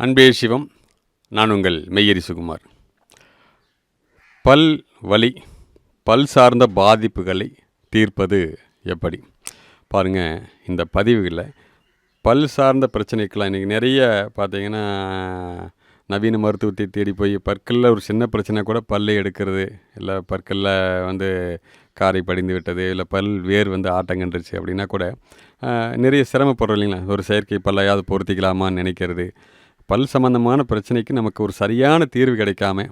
அன்பே சிவம் நான் உங்கள் மெய்யரி சுகுமார். பல் வலி பல் சார்ந்த பாதிப்புகளை தீர்ப்பது எப்படி? பாருங்கள் இந்த பதிவுகளில் பல் சார்ந்த பிரச்சனைக்கெல்லாம் இன்றைக்கி நிறைய பார்த்தீங்கன்னா நவீன மருத்துவத்தை தேடி போய் பற்களில் ஒரு சின்ன பிரச்சனை கூட பல்லை எடுக்கிறது இல்லை பற்களில் வந்து காரை படிந்து விட்டது இல்லை பல் வேர் வந்து ஆட்டங்கன்றுச்சு அப்படின்னா கூட நிறைய சிரமப்படுறோம் இல்லைங்களா ஒரு செயற்கை பல்லையாவது பொருத்திக்கலாமான்னு நினைக்கிறது. பல் சம்மந்தமான பிரச்சனைக்கு நமக்கு ஒரு சரியான தீர்வு கிடைக்காம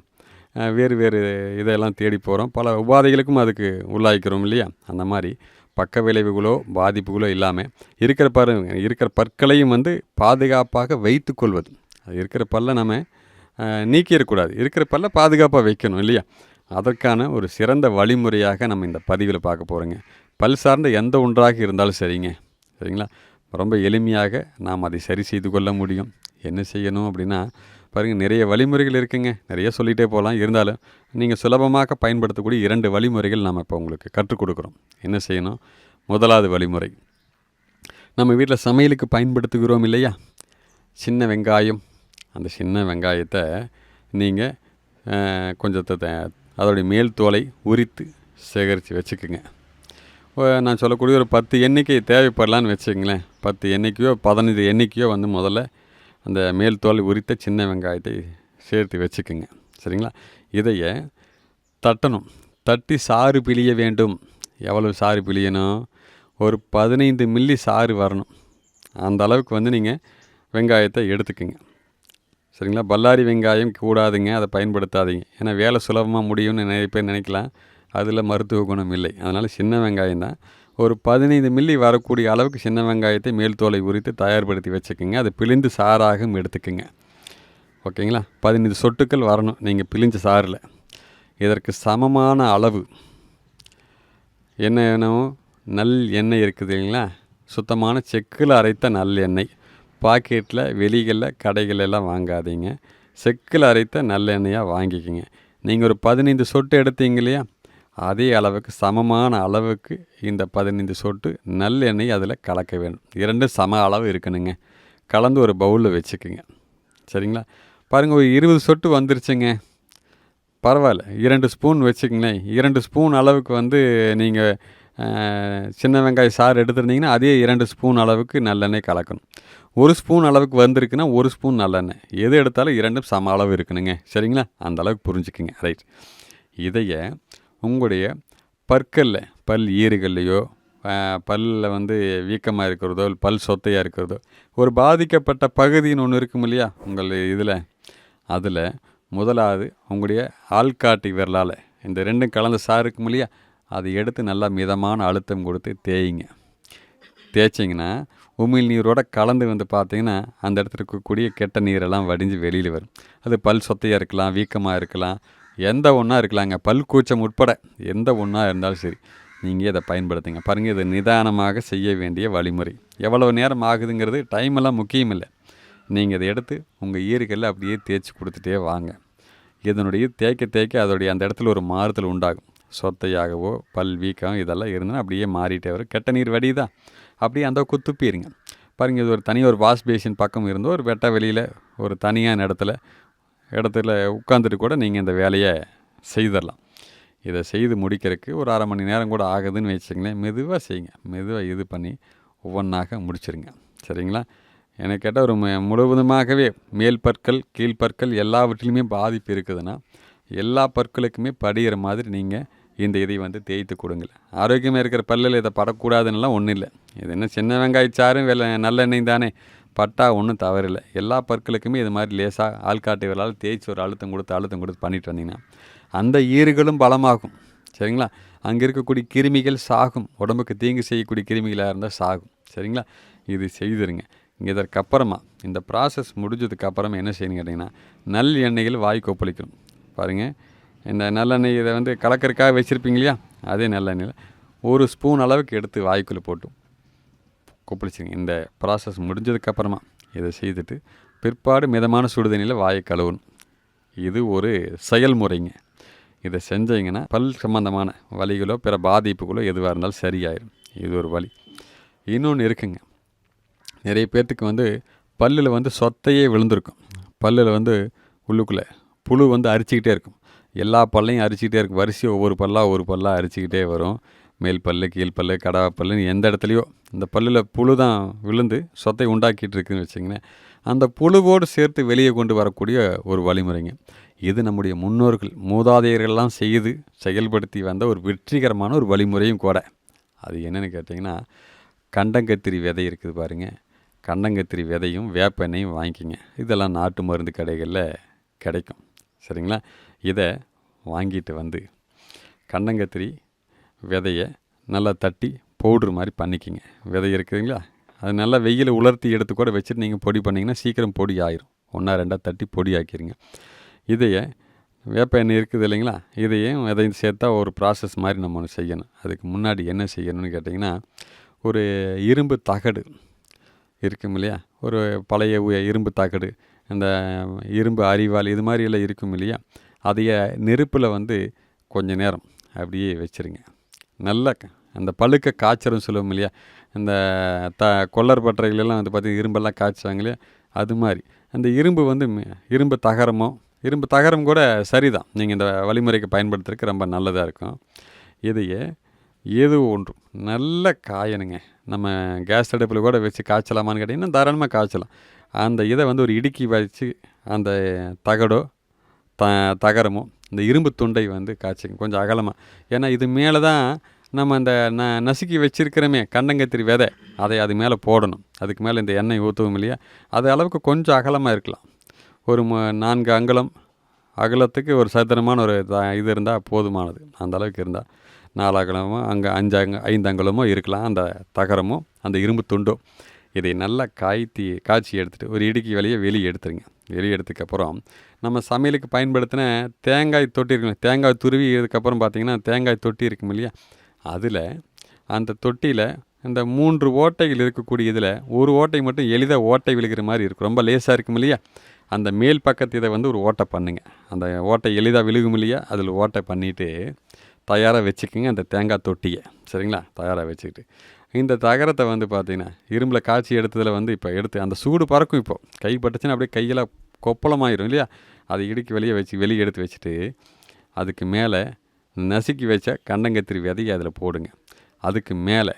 வேறு வேறு இதெல்லாம் தேடி போகிறோம் பல உபாதைகளுக்கும் அதுக்கு உள்ளாய்க்கிறோம் இல்லையா? அந்த மாதிரி பக்க விளைவுகளோ பாதிப்புகளோ இல்லாமல் இருக்கிற பரு இருக்கிற பற்களையும் வந்து பாதுகாப்பாக வைத்துக்கொள்வது அது இருக்கிற பல்ல நம்ம நீக்கிடக்கூடாது. இருக்கிற பல்ல பாதுகாப்பாக வைக்கணும் இல்லையா? அதற்கான ஒரு சிறந்த வழிமுறையாக நம்ம இந்த பதிவில் பார்க்க போகிறோங்க பல் சார்ந்த எந்த ஒன்றாக இருந்தாலும் சரிங்க. சரிங்களா? ரொம்ப எளிமையாக நாம் அதை சரி செய்து கொள்ள முடியும். என்ன செய்யணும் அப்படின்னா பாருங்கள் நிறைய வழிமுறைகள் இருக்குங்க. நிறைய சொல்லிகிட்டே போகலாம். இருந்தாலும் நீங்கள் சுலபமாக பயன்படுத்தக்கூடிய இரண்டு வழிமுறைகள் நாம் இப்போ உங்களுக்கு கற்றுக் கொடுக்குறோம். என்ன செய்யணும்? முதலாவது வழிமுறை. நம்ம வீட்டில் சமையலுக்கு பயன்படுத்துகிறோம் இல்லையா? சின்ன வெங்காயம். அந்த சின்ன வெங்காயத்தை நீங்கள் கொஞ்சத்தை த- அதோடைய மேல் தோலை உரித்து சேகரித்து வச்சுக்குங்க. நான் சொல்லக்கூடிய ஒரு பத்து எண்ணிக்கை தேவைப்படலான்னு வச்சுங்களேன் பத்து எண்ணிக்கையோ பதினைந்து எண்ணிக்கையோ வந்து முதல்ல அந்த மேல் தோல் உரித்த சின்ன வெங்காயத்தை சேர்த்து வச்சுக்குங்க. சரிங்களா? இதையே தட்டணும். தட்டி சாறு பிழிய வேண்டும். எவ்வளவு சாறு பிழியணும்? ஒரு பதினைந்து மில்லி சாறு வரணும். அந்த அளவுக்கு வந்து நீங்கள் வெங்காயத்தை எடுத்துக்குங்க. சரிங்களா? பல்லாரி வெங்காயம் கூடாதுங்க. அதை பயன்படுத்தாதீங்க. ஏன்னா வேலை சுலபமாக முடியும்னு நிறைய பேர் நினைக்கலாம். அதில் மருத்துவ குணம் இல்லை. அதனால் சின்ன வெங்காயம் தான். ஒரு பதினைந்து மில்லி வரக்கூடிய அளவுக்கு சின்ன வெங்காயத்தை மேல் தோலை உரித்து தயார்படுத்தி வச்சுக்கோங்க. அது பிழிந்து சாறாகவும் எடுத்துக்கோங்க. ஓகேங்களா? பதினைந்து சொட்டுக்கள் வரணும். நீங்கள் பிழிஞ்ச சாறில். இதற்கு சமமான அளவு. என்ன வேணும் நல் எண்ணெய் இருக்குது இல்லைங்களா? சுத்தமான செக்கில் அரைத்த நல் எண்ணெய். பாக்கெட்டில் வெளிகளில் கடைகள் எல்லாம் வாங்காதீங்க. செக்கில் அரைத்த நல்லெண்ணெயாக வாங்கிக்கிங்க. நீங்கள் ஒரு பதினைந்து சொட்டு எடுத்தீங்க இல்லையா? அதே அளவுக்கு சமமான அளவுக்கு இந்த பதினைந்து சொட்டு நல்லெண்ணெய் அதில் கலக்க வேணும் இரண்டும் சம அளவு இருக்கணுங்க. கலந்து ஒரு பவுலில் வச்சுக்கோங்க. சரிங்களா? பாருங்கள் ஒரு இருபது சொட்டு வந்துருச்சுங்க. பரவாயில்ல. இரண்டு ஸ்பூன் வச்சுக்கங்களேன். இரண்டு ஸ்பூன் அளவுக்கு வந்து நீங்கள் சின்ன வெங்காய சாறு எடுத்துருந்தீங்கன்னா அதே இரண்டு ஸ்பூன் அளவுக்கு நல்லெண்ணெய் கலக்கணும். ஒரு ஸ்பூன் அளவுக்கு வந்திருக்குன்னா ஒரு ஸ்பூன் நல்லெண்ணெய். எது எடுத்தாலும் இரண்டும் சம அளவு இருக்கணுங்க. சரிங்களா? அந்த அளவுக்கு புரிஞ்சுக்குங்க. ரைட். இதையே உங்களுடைய பற்களில் பல் ஈறுகள்லையோ பல்லில் வந்து வீக்கமாக இருக்கிறதோ இல்லை பல் சொத்தையாக இருக்கிறதோ ஒரு பாதிக்கப்பட்ட பகுதின்னு ஒன்று இருக்கும் இல்லையா உங்கள் இதில். அதில் முதலாவது உங்களுடைய ஆள்காட்டி விரலால் இந்த ரெண்டும் கலந்த சாறு இருக்கும் இல்லையா அதை எடுத்து நல்லா மிதமான அழுத்தம் கொடுத்து தேய்ங்க. தேய்ச்சிங்கன்னா உமிழ் நீரோட கலந்து வந்து பார்த்தீங்கன்னா அந்த இடத்துல இருக்கக்கூடிய கெட்ட நீரெல்லாம் வடிஞ்சு வெளியில் வரும். அது பல் சொத்தையாக இருக்கலாம் வீக்கமாக இருக்கலாம் எந்த ஒன்றா இருக்கலாங்க பல் கூச்சம் உட்பட எந்த ஒன்றா இருந்தாலும் சரி நீங்கள் இதை பயன்படுத்துங்க. பாருங்கள் இது நிதானமாக செய்ய வேண்டிய வழிமுறை. எவ்வளோ நேரம் ஆகுதுங்கிறது டைம் எல்லாம் முக்கியம் இல்லை. நீங்கள் இதை எடுத்து உங்கள் ஈறுகளில் அப்படியே தேய்ச்சி கொடுத்துட்டே வாங்க. இதனுடைய தேய்க்க தேய்க்க அதோடைய அந்த இடத்துல ஒரு மாறுதல் உண்டாகும். சொத்தையாகவோ பல் வீக்கம் இதெல்லாம் இருந்தால் அப்படியே மாறிட்டே வரும். கெட்ட நீர் வடிதான். அப்படியே அந்த குத்துப்பிடுங்க பாருங்கள் இது ஒரு தனி ஒரு வாஷ் பேசின் பக்கம் இருந்தோ ஒரு வெட்ட வெளியில் ஒரு தனியான இடத்துல இடத்துல உட்காந்துட்டு கூட நீங்கள் இந்த வேலையை செய்திடலாம் இதை செய்து முடிக்கிறதுக்கு ஒரு அரை மணி நேரம் கூட ஆகுதுன்னு வச்சுங்களேன் மெதுவாக செய்யுங்க. மெதுவாக இது பண்ணி ஒவ்வொன்றாக முடிச்சிருங்க. சரிங்களா? எனக்கு கேட்டால் ஒரு மு- முழுவதுமாகவே மேல் பற்கள் கீழ்ப்பற்கள் எல்லாவற்றிலுமே பாதிப்பு இருக்குதுன்னா எல்லா பற்களுக்குமே படிகிற மாதிரி நீங்கள் இந்த இதை வந்து தேய்த்து கொடுங்க ஆரோக்கியமாக இருக்கிற பல்லில் இதை படக்கூடாதுன்னெலாம் ஒன்றும் இல்லை. இது என்ன சின்ன வெங்காயச்சாரும் வெள்ளை நல்லெண்ணெய் தானே. பட்டா ஒன்றும் தவறில்லை. எல்லா பற்களுக்குமே இது மாதிரி லேசாக ஆள்காட்டு விரலால் தேய்ச்சி ஒரு அழுத்தம் கொடுத்து அழுத்தம் கொடுத்து பண்ணிட்டு வந்தீங்கன்னா அந்த ஈறுகளும் பலமாகும். சரிங்களா? அங்கே இருக்கக்கூடிய கிருமிகள் சாகும். உடம்புக்கு தீங்கு செய்யக்கூடிய கிருமிகளாக இருந்தால் சாகும். சரிங்களா? இது செய்திருங்க. இதற்கப்புறமா இந்த ப்ராசஸ் முடிஞ்சதுக்கு அப்புறமா என்ன செய்யணும் கேட்டிங்கன்னா நல் எண்ணெய்கள் வாய் கொப்பளிக்கணும். பாருங்கள் இந்த நல்லெண்ணெய் இதை வந்து கலக்கறக்காக வச்சுருப்பீங்க இல்லையா? அதே நல்லெண்ணெயில் ஒரு ஸ்பூன் அளவுக்கு எடுத்து வாய்க்குள்ளே போட்டோம். கொப்பளிச்சிங்க இந்த ப்ராசஸ் முடிஞ்சதுக்கப்புறமா இதை செய்துட்டு பிற்பாடு மிதமான சுடுதண்ணியில் வாயை கழுவணும். இது ஒரு செயல்முறைங்க. இதை செஞ்சீங்கன்னா பல் சம்பந்தமான வலிகளோ பிற பாதிப்புகளோ எதுவாக இருந்தாலும் சரியாயிடும் இது ஒரு வழி இன்னொன்று இருக்குங்க. நிறைய பேர்த்துக்கு வந்து பல்லில் வந்து சொத்தையே விழுந்திருக்கும். பல்லில் வந்து உள்ளுக்குள்ளே புழு வந்து அரிச்சிக்கிட்டே இருக்கும். எல்லா பல்லையும் அரிச்சிக்கிட்டே இருக்கும். வரிசையாக ஒவ்வொரு பல்லாக ஒரு பல்லாக அரிச்சிக்கிட்டே வரும். மேல் பல்லு கீழ் பல்லு கடவா பல்லுன்னு எந்த இடத்துலையோ இந்த பல்லில் புழு தான் விழுந்து சொத்தை உண்டாக்கிட்டு இருக்குன்னு வச்சிங்கன்னா அந்த புழுவோடு சேர்த்து வெளியே கொண்டு வரக்கூடிய ஒரு வழிமுறைங்க. இது நம்முடைய முன்னோர்கள் மூதாதையர்கள்லாம் செய்து செயல்படுத்தி வந்த ஒரு வெற்றிகரமான ஒரு வழிமுறையும் கூட. அது என்னென்னு கேட்டிங்கன்னா கண்டங்கத்திரி விதை இருக்குது பாருங்கள் கண்டங்கத்திரி விதையும் வேப்பெண்ணையும் வாங்கிக்கிங்க. இதெல்லாம் நாட்டு மருந்து கடைகளில் கிடைக்கும். சரிங்களா? இதை வாங்கிட்டு வந்து கண்டங்கத்திரி விதையை நல்லா தட்டி பவுட்ரு மாதிரி பண்ணிக்கிங்க. விதை இருக்குதுங்களா? அது நல்லா வெயில் உலர்த்தி எடுத்து கூட வச்சுட்டு நீங்கள் பொடி பண்ணிங்கன்னா சீக்கிரம் பொடி ஆயிரும். ஒன்றா ரெண்டாக தட்டி பொடி ஆக்கிடுங்க இதையே வேப்ப எண்ணெய் இருக்குது இல்லைங்களா? இதையும் இதையும் சேர்த்தா ஒரு ப்ராசஸ் மாதிரி நம்ம ஒன்று செய்யணும். அதுக்கு முன்னாடி என்ன செய்யணும்னு கேட்டிங்கன்னா ஒரு இரும்பு தகடு இருக்கும் இல்லையா? ஒரு பழைய இரும்பு தகடு அந்த இரும்பு அரிவாள் இது மாதிரி எல்லாம் இருக்கும் இல்லையா? அதைய நெருப்பில் வந்து கொஞ்ச நேரம் அப்படியே வச்சிருங்க. நல்லா அந்த பழுக்க காய்ச்சரும் சொல்லுவோம் இல்லையா? இந்த த கொல்லர் பட்டறைகளெல்லாம் வந்து பார்த்திங்கன்னா இரும்பெல்லாம் காய்ச்சுவாங்க இல்லையா? அது மாதிரி. அந்த இரும்பு வந்து இரும்பு தகரமோ இரும்பு தகரம் கூட சரிதான். நீங்கள் இந்த வழிமுறைக்கு பயன்படுத்துறதுக்கு ரொம்ப நல்லதாக இருக்கும். இதையே ஏதோ ஒன்றும் நல்ல காயணுங்க. நம்ம கேஸ் அடுப்பில் கூட வச்சு காய்ச்சலாமான்னு கேட்டிங்கன்னா தாராளமாக காய்ச்சலாம். அந்த இதை வந்து ஒரு இடுக்கி வச்சு அந்த தகடோ த தகரமோ இந்த இரும்பு துண்டை வந்து காய்ச்சிங்க கொஞ்சம் அகலமாக ஏன்னா இது மேலே தான் நம்ம அந்த ந நசுக்கி வச்சிருக்கிறோமே கண்டங்கத்திரி விதை அதை அது மேலே போடணும். அதுக்கு மேலே இந்த எண்ணெய் ஊற்றுவோம் இல்லையா? அது அளவுக்கு கொஞ்சம் அகலமாக இருக்கலாம். ஒரு ம- நான்கு அங்குலம் அகலத்துக்கு ஒரு சதுரமான ஒரு த- இது இருந்தால் போதுமானது. அந்த அளவுக்கு இருந்தால் நாலு அகலமோ அங்கே அஞ்சு அங்க ஐந்து அங்குலமோ இருக்கலாம் அந்த தகரமோ அந்த இரும்பு துண்டோ. இதை நல்லா காய்த்தி காய்ச்சி எடுத்துகிட்டு ஒரு இடுக்கி வழியை வெளியே எடுத்துருங்க. வெளியே எடுத்ததுக்கப்புறம் நம்ம சமையலுக்கு பயன்படுத்தின தேங்காய் தொட்டி இருக்குங்க தேங்காய் துருவி இதுக்கப்புறம் பார்த்திங்கன்னா தேங்காய் தொட்டி இருக்கும் இல்லையா? அதில் அந்த தொட்டியில் இந்த மூன்று ஓட்டைகள் இருக்கக்கூடிய இதில் ஒரு ஓட்டை மட்டும் எளிதாக ஓட்டை விழுகிற மாதிரி இருக்கும். ரொம்ப லேசாக இருக்கும் இல்லையா? அந்த மேல் பக்கத்து இதை வந்து ஒரு ஓட்டை பண்ணுங்கள் அந்த ஓட்டை எளிதாக விழுகும் இல்லையா? அதில் ஓட்டை பண்ணிவிட்டு தயாராக வச்சுக்கோங்க அந்த தேங்காய் தொட்டியை. சரிங்களா? தயாராக வச்சுக்கிட்டு இந்த தகரத்தை வந்து பார்த்தீங்கன்னா இரும்பில் காய்ச்சி எடுத்ததில் வந்து இப்போ எடுத்து அந்த சூடு பறக்கும் இப்போ. கை பட்டுச்சுன்னா அப்படியே கையில் கொப்பளமாயிரும் இல்லையா? அதை இடுக்கி வெளியே வச்சு வெளியே எடுத்து வச்சுட்டு அதுக்கு மேலே நசுக்கி வச்ச கண்டங்கத்திரி விதையை அதில் போடுங்க. அதுக்கு மேலே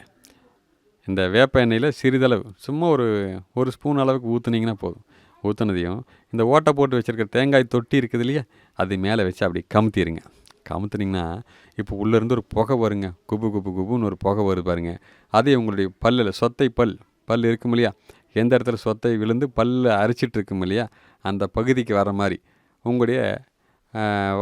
இந்த வேப்ப எண்ணெயில் சிறிதளவு சும்மா ஒரு ஒரு ஸ்பூன் அளவுக்கு ஊற்றுனீங்கன்னா போதும். ஊற்றுனதையும் இந்த ஓட்டை போட்டு வச்சுருக்க தேங்காய் தொட்டி இருக்குது இல்லையா? அது மேலே வச்சு அப்படி கமுத்திடுங்க கமுத்துனீங்கன்னா இப்போ உள்ளேருந்து ஒரு புகை வருங்க. குபு குபு குபுன்னு ஒரு புகை வருது பாருங்க. அதே உங்களுடைய பல்லில் சொத்தை பல். பல் இருக்கும் இல்லையா? எந்த இடத்துல சொத்தை விழுந்து பல்ல அரிச்சிட்டு இருக்கும் இல்லையா? அந்த பகுதிக்கு வர மாதிரி. உங்களுடைய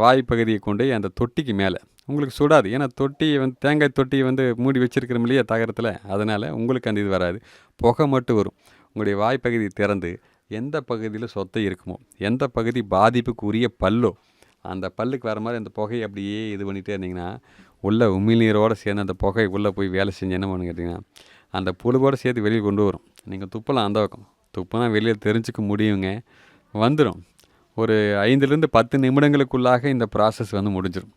வாய்ப்பகுதியை கொண்டு போய் அந்த தொட்டிக்கு மேலே. உங்களுக்கு சுடாது. ஏன்னா தொட்டியை வந்து தேங்காய் தொட்டியை வந்து மூடி வச்சுருக்கிறோம் இல்லையா தகரத்தில்? அதனால் உங்களுக்கு அந்த இது வராது. புகை மட்டும் வரும். உங்களுடைய வாய்ப்பகுதி திறந்து எந்த பகுதியில் சொத்தை இருக்குமோ எந்த பகுதி பாதிப்புக்கு உரிய பல்லோ அந்த பல்லுக்கு வர மாதிரி அந்த புகையை அப்படியே இது பண்ணிகிட்டே இருந்தீங்கன்னா உள்ளே உமிழ்நீரோடு சேர்ந்து அந்த புகை உள்ளே போய் வேலை செஞ்சு என்ன பண்ணு கேட்டிங்கன்னா அந்த புழுவோடு சேர்த்து வெளியே கொண்டு வரும். நீங்கள் துப்பலாம் அந்த பக்கம். துப்புனா வெளியே தெரிஞ்சுக்க முடியுங்க. வந்துடும் ஒரு ஐந்துலேருந்து பத்து நிமிடங்களுக்குள்ளாக இந்த ப்ராசஸ் வந்து முடிஞ்சிடும்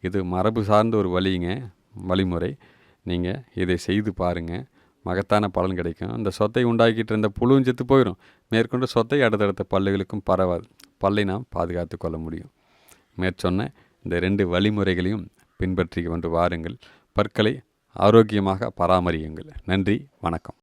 இது மரபு சார்ந்த ஒரு வழிங்க வழிமுறை. நீங்கள் இதை செய்து பாருங்கள் மகத்தான பலன் கிடைக்கும். இந்த சொத்தை உண்டாக்கிட்டு இருந்த புழுவும் செத்து போயிடும் மேற்கொண்டு சொத்தை அடுத்தடுத்த பல்லுகளுக்கும் பரவாது. பல்லை நாம் பாதுகாத்து கொள்ள முடியும். மேற்சொன்ன இந்த ரெண்டு வழிமுறைகளையும் பின்பற்றி கொண்டு வாருங்கள். பற்களை ஆரோக்கியமாக பராமரியுங்கள். நன்றி வணக்கம்.